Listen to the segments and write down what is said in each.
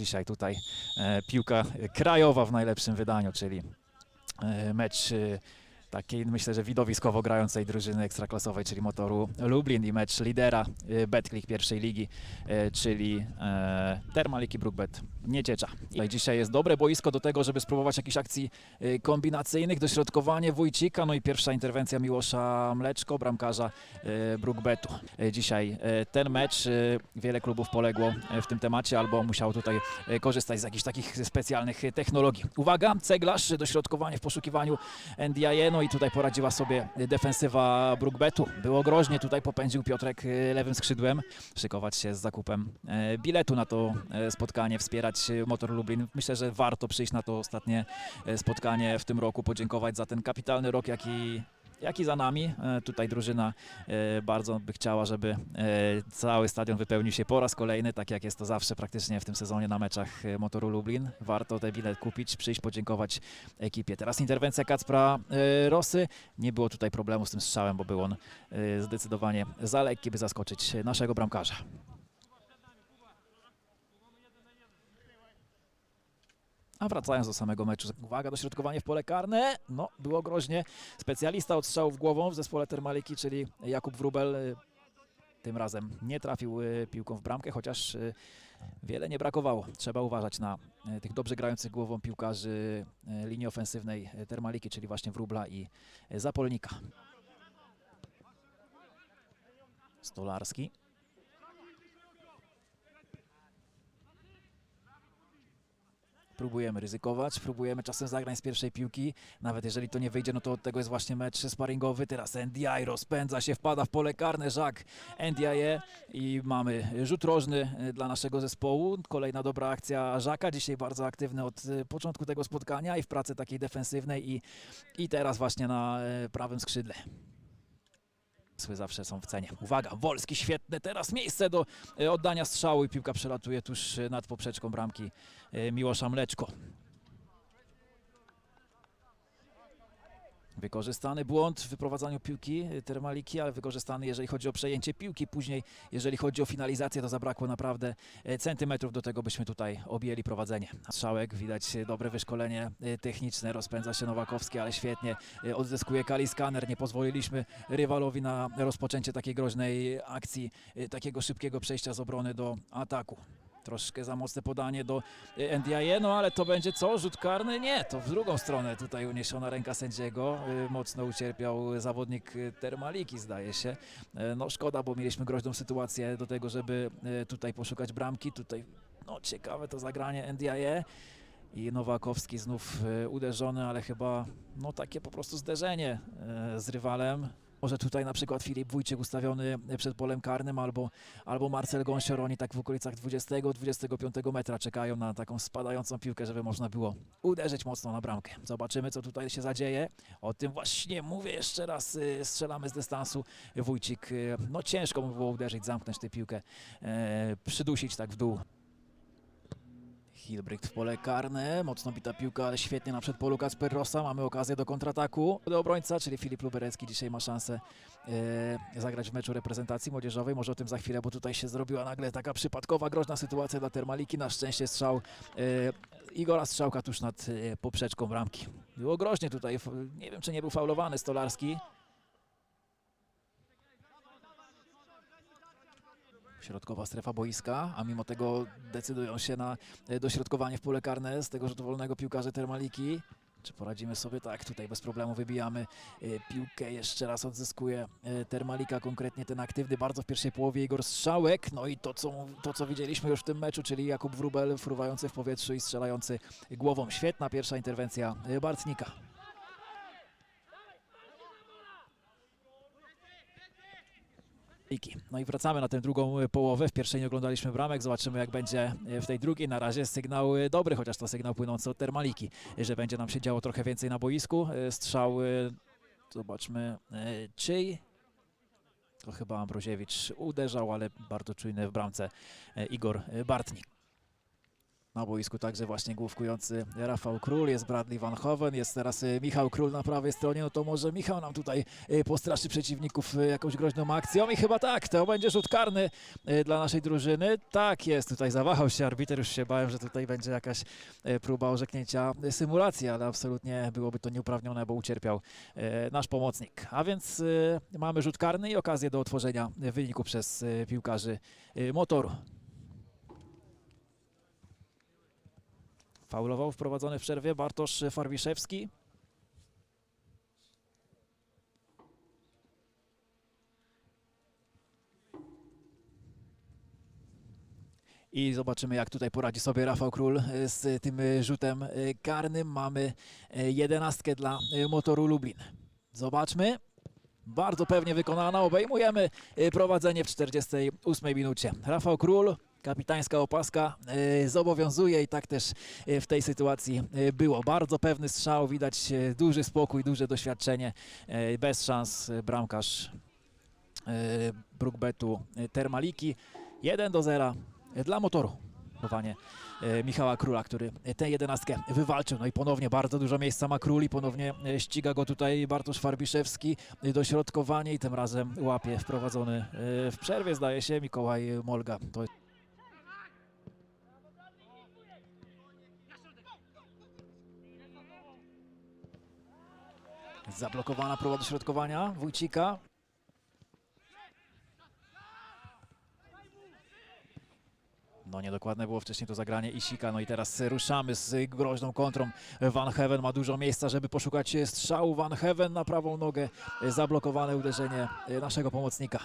Dzisiaj tutaj e, piłka krajowa w najlepszym wydaniu, czyli e, mecz e, takiej myślę, że widowiskowo grającej drużyny ekstraklasowej, czyli Motoru Lublin i mecz lidera Betclick pierwszej ligi, czyli Termaliki Brookbet Nieciecza. I dzisiaj jest dobre boisko do tego, żeby spróbować jakichś akcji e, kombinacyjnych, dośrodkowanie Wójcika, no i pierwsza interwencja Miłosza Mleczko, bramkarza e, Brookbetu. E, Dzisiaj ten mecz, wiele klubów poległo w tym temacie albo musiało tutaj korzystać z jakichś takich specjalnych technologii. Uwaga, ceglarz, dośrodkowanie w poszukiwaniu NDIE, no i tutaj poradziła sobie defensywa Brookbetu. Było groźnie, tutaj popędził Piotrek lewym skrzydłem, szykować się z zakupem biletu na to spotkanie, wspierać e, Motor Lublin. Myślę, że warto przyjść na to ostatnie e, spotkanie w tym roku, podziękować za ten kapitalny rok, jaki jak i za nami. E, Tutaj drużyna e, bardzo by chciała, żeby cały stadion wypełnił się po raz kolejny, tak jak jest to zawsze praktycznie w tym sezonie na meczach Motoru Lublin. Warto te bilet kupić, przyjść, podziękować ekipie. Teraz interwencja Kacpra Rosy. Nie było tutaj problemu z tym strzałem, bo był on zdecydowanie za lekki, by zaskoczyć naszego bramkarza. A wracając do samego meczu, uwaga, dośrodkowanie w pole karne. No, było groźnie. Specjalista od strzałów głową w zespole Termaliki, czyli Jakub Wrubel. y, Tym razem nie trafił y, piłką w bramkę, chociaż y, wiele nie brakowało. Trzeba uważać na tych dobrze grających głową piłkarzy linii ofensywnej Termaliki, czyli właśnie Wróbla i Zapolnika. Stolarski. Próbujemy ryzykować, próbujemy czasem zagrań z pierwszej piłki. Nawet jeżeli to nie wyjdzie, no to od tego jest właśnie mecz sparingowy. Teraz NDI rozpędza się, wpada w pole karne, Jacques NDI i mamy rzut rożny e, dla naszego zespołu. Kolejna dobra akcja Żaka, dzisiaj bardzo aktywny od e, początku tego spotkania i w pracy takiej defensywnej i, i teraz właśnie na e, prawym skrzydle. Sły zawsze są w cenie. Uwaga, Wolski świetne, teraz miejsce do e, oddania strzału i piłka przelatuje tuż e, nad poprzeczką bramki e, Miłosza Mleczko. Wykorzystany błąd w wyprowadzaniu piłki Termaliki, ale wykorzystany jeżeli chodzi o przejęcie piłki. Później, jeżeli chodzi o finalizację, to zabrakło naprawdę e, centymetrów do tego, byśmy tutaj objęli prowadzenie. Strzałek, widać dobre wyszkolenie e, techniczne, rozpędza się Nowakowski, ale świetnie e, odzyskuje Kali Skaner. Nie pozwoliliśmy rywalowi na rozpoczęcie takiej groźnej akcji, takiego szybkiego przejścia z obrony do ataku. Troszkę za mocne podanie do e, NDIE, no ale to będzie co? Rzut karny? Nie, to w drugą stronę tutaj uniesiona ręka sędziego. E, Mocno ucierpiał zawodnik e, Termaliki, zdaje się. E, No szkoda, bo mieliśmy groźną sytuację do tego, żeby e, tutaj poszukać bramki. Tutaj, no ciekawe to zagranie NDIE. I Nowakowski znów e, uderzony, ale chyba no takie po prostu zderzenie e, z rywalem. Może tutaj na przykład Filip Wójcik ustawiony przed polem karnym albo, albo Marcel Gąsior, oni tak w okolicach 20-25 metra czekają na taką spadającą piłkę, żeby można było uderzyć mocno na bramkę. Zobaczymy co tutaj się zadzieje. O tym właśnie mówię jeszcze raz, y, strzelamy z dystansu. Wójcik, y, no ciężko mu było uderzyć, zamknąć tę piłkę, e, przydusić tak w dół. Hilbricht w pole karne, mocno bita piłka, ale świetnie na przedpolu Kacper Rossa. Mamy okazję do kontrataku. Do obrońca, czyli Filip Luberecki dzisiaj ma szansę e, zagrać w meczu reprezentacji młodzieżowej. Może o tym za chwilę, bo tutaj się zrobiła nagle taka przypadkowa, groźna sytuacja dla Termaliki. Na szczęście strzał e, Igora Strzałka tuż nad e, poprzeczką bramki. Było groźnie tutaj, nie wiem czy nie był faulowany Stolarski. Środkowa strefa boiska, a mimo tego decydują się na e, dośrodkowanie w pole karne z tego rzutu wolnego Termaliki. Czy poradzimy sobie? Tak, tutaj bez problemu wybijamy e, piłkę. Jeszcze raz odzyskuje e, Termalika, konkretnie ten aktywny bardzo w pierwszej połowie Igor Strzałek. No i to co, to, co widzieliśmy już w tym meczu, czyli Jakub Wrubel fruwający w powietrzu i strzelający głową. Świetna pierwsza interwencja Bartnika. No i wracamy na tę drugą e, połowę. W pierwszej nie oglądaliśmy bramek. Zobaczymy, jak będzie e, w tej drugiej. Na razie sygnał e, dobry, chociaż to sygnał płynący od Termaliki, że będzie nam się działo trochę więcej na boisku. Strzał, e, zobaczmy, czyj? To chyba Ambroziewicz uderzał, ale bardzo czujny w bramce Igor Bartnik. Na boisku także właśnie główkujący Rafał Król, jest Bradley Van Hoven, jest teraz e, Michał Król na prawej stronie, no to może Michał nam tutaj e, postraszy przeciwników e, jakąś groźną akcją i chyba tak, to będzie rzut karny dla naszej drużyny. Tak jest, tutaj zawahał się arbiter, już się bałem, że tutaj będzie jakaś próba orzeknięcia symulacji, ale absolutnie byłoby to nieuprawnione, bo ucierpiał nasz pomocnik. A więc mamy rzut karny i okazję do otworzenia wyniku przez piłkarzy motoru. Faulował wprowadzony w przerwie Bartosz Farwiszewski. I zobaczymy, jak tutaj poradzi sobie Rafał Król e, z tym rzutem e, karnym. Mamy e, jedenastkę dla motoru Lublin. Zobaczmy. Bardzo pewnie wykonana. Obejmujemy prowadzenie w 48 minucie. Rafał Król, kapitańska opaska e, zobowiązuje i tak też e, w tej sytuacji e, było. Bardzo pewny strzał, widać duży spokój, duże doświadczenie. Bez szans bramkarz Brookbetu Termaliki. 1 do 0 dla motoru. Chowanie Michała Króla, który tę jedenastkę wywalczył. No i ponownie bardzo dużo miejsca ma Król i ponownie ściga go tutaj Bartosz Farbiszewski. Dośrodkowanie i tym razem łapie wprowadzony w przerwie, zdaje się, Mikołaj Molga. To Zablokowana próba dośrodkowania Wójcika. No niedokładne było wcześniej to zagranie Isika, no i teraz ruszamy z groźną kontrą. Van Heven ma dużo miejsca, żeby poszukać strzału. Van Heven na prawą nogę, zablokowane uderzenie naszego pomocnika.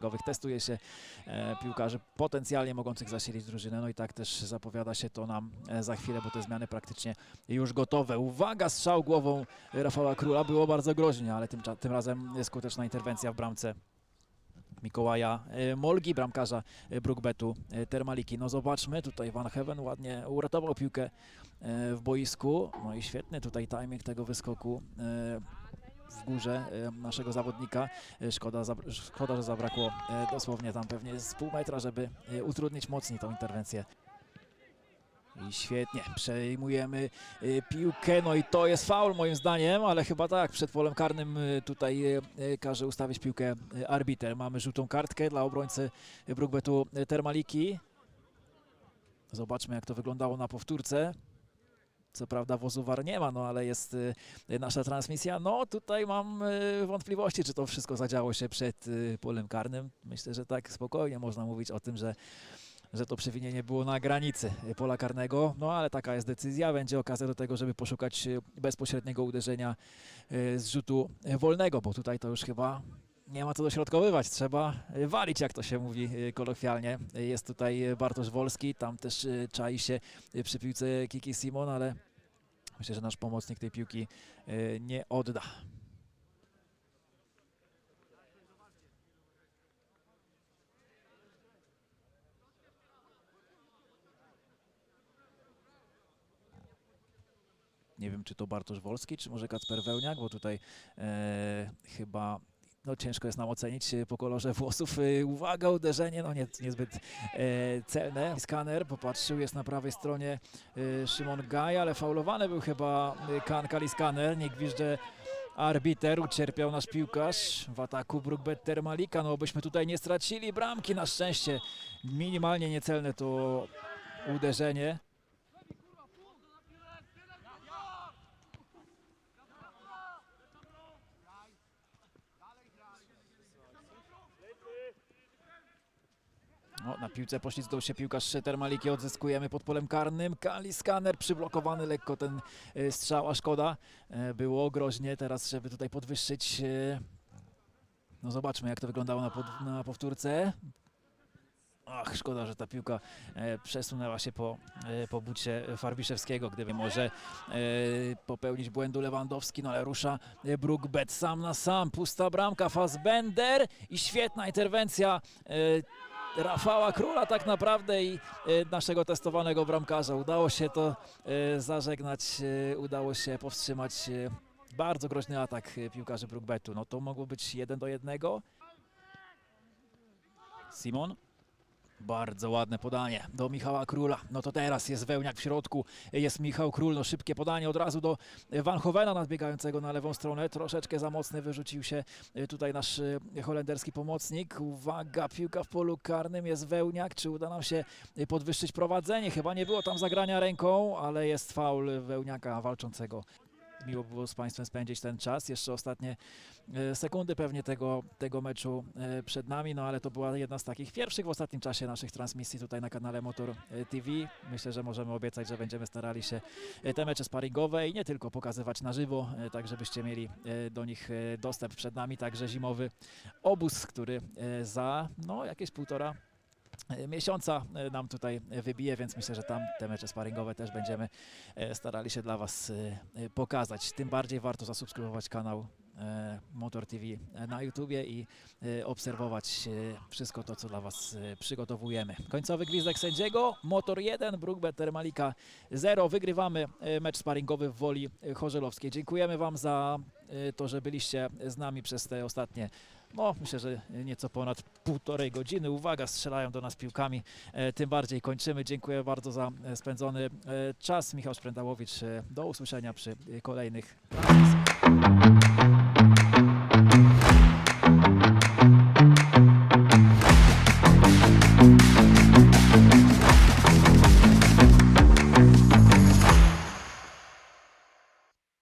Gowych Testuje się e, piłkarzy potencjalnie mogących zasilić drużynę, no i tak też zapowiada się to nam e, za chwilę, bo te zmiany praktycznie już gotowe. Uwaga, strzał głową Rafała Króla, było bardzo groźnie, ale tym, tym razem skuteczna interwencja w bramce Mikołaja e, Molgi, bramkarza Brookbetu Termaliki. No zobaczmy, tutaj Van Heven ładnie uratował piłkę w boisku. No i świetny tutaj timing tego wyskoku w górze naszego zawodnika. E, Szkoda, szkoda, że zabrakło e, dosłownie tam pewnie z pół metra, żeby e, utrudnić mocniej tą interwencję. I świetnie, przejmujemy piłkę, no i to jest faul moim zdaniem, ale chyba tak, przed polem karnym tutaj każe ustawić piłkę arbiter. Mamy żółtą kartkę dla obrońcy Brookbetu e, Termaliki. Zobaczmy jak to wyglądało na powtórce. Co prawda wozu war nie ma, no ale jest e, nasza transmisja. No tutaj mam e, wątpliwości, czy to wszystko zadziało się przed e, polem karnym. Myślę, że tak spokojnie można mówić o tym, że że to przewinienie było na granicy pola karnego, no ale taka jest decyzja. Będzie okazja do tego, żeby poszukać bezpośredniego uderzenia z rzutu wolnego, bo tutaj to już chyba nie ma co dośrodkowywać, trzeba walić, jak to się mówi kolokwialnie. Jest tutaj Bartosz Wolski, tam też czai się przy piłce Kiki Simon, ale myślę, że nasz pomocnik tej piłki e, nie odda. Nie wiem, czy to Bartosz Wolski, czy może Kacper Wełniak, bo tutaj e, chyba no, ciężko jest nam ocenić e, po kolorze włosów. E, uwaga, uderzenie, no nie, niezbyt e, celne. Skaner popatrzył, jest na prawej stronie e, Szymon Gaj, ale faulowany był chyba e, Kan Kaliskaner. Nie gwizdże arbiter, ucierpiał nasz piłkarz w ataku Brookbet Termalika. No byśmy tutaj nie stracili bramki, na szczęście minimalnie niecelne to uderzenie. No, na piłce poślizgnął się piłkarz Termaliki, odzyskujemy pod polem karnym. Kali Skaner przyblokowany lekko ten e, strzał, a szkoda. E, Było groźnie teraz, żeby tutaj podwyższyć. e, No zobaczmy jak to wyglądało na, pod, na powtórce. Ach, szkoda, że ta piłka e, przesunęła się po, e, po bucie Farbiszewskiego, gdyby może e, popełnić błędu Lewandowski, no ale rusza Brookbet sam na sam, pusta bramka, Fassbender i świetna interwencja e, Rafała Króla tak naprawdę i e, naszego testowanego bramkarza. Udało się to e, zażegnać, e, udało się powstrzymać bardzo groźny atak piłkarzy Brookbetu. No to mogło być jeden do jednego. Simon. Bardzo ładne podanie do Michała Króla. No to teraz jest Wełniak w środku, jest Michał Król, no szybkie podanie od razu do Van Hovena nadbiegającego na lewą stronę. Troszeczkę za mocny wyrzucił się y, tutaj nasz y, holenderski pomocnik. Uwaga, piłka w polu karnym, jest Wełniak. Czy uda nam się y, podwyższyć prowadzenie? Chyba nie było tam zagrania ręką, ale jest faul Wełniaka walczącego. Miło było z Państwem spędzić ten czas. Jeszcze ostatnie e, sekundy pewnie tego, tego meczu e, przed nami, no ale to była jedna z takich pierwszych w ostatnim czasie naszych transmisji tutaj na kanale Motor e, TV. Myślę, że możemy obiecać, że będziemy starali się te mecze sparingowe i nie tylko pokazywać na żywo, tak żebyście mieli do nich dostęp przed nami, także zimowy obóz, który za no jakieś półtora miesiąca e, nam tutaj e, wybije, więc myślę, że tam te mecze sparingowe też będziemy e, starali się dla Was e, e, pokazać. Tym bardziej warto zasubskrybować kanał e, Motor TV na YouTubie i e, obserwować e, wszystko to, co dla Was e, przygotowujemy. Końcowy gwizdek sędziego, Motor 1, Brookbetter Malika 0. Wygrywamy e, mecz sparingowy w Woli e, Chorzelowskiej. Dziękujemy Wam za e, to, że byliście z nami przez te ostatnie no, myślę, że nieco ponad półtorej godziny. Uwaga, strzelają do nas piłkami. E, tym bardziej kończymy. Dziękuję bardzo za e, spędzony e, czas. Michał Sprędałowicz. E, do usłyszenia przy kolejnych transmisjach.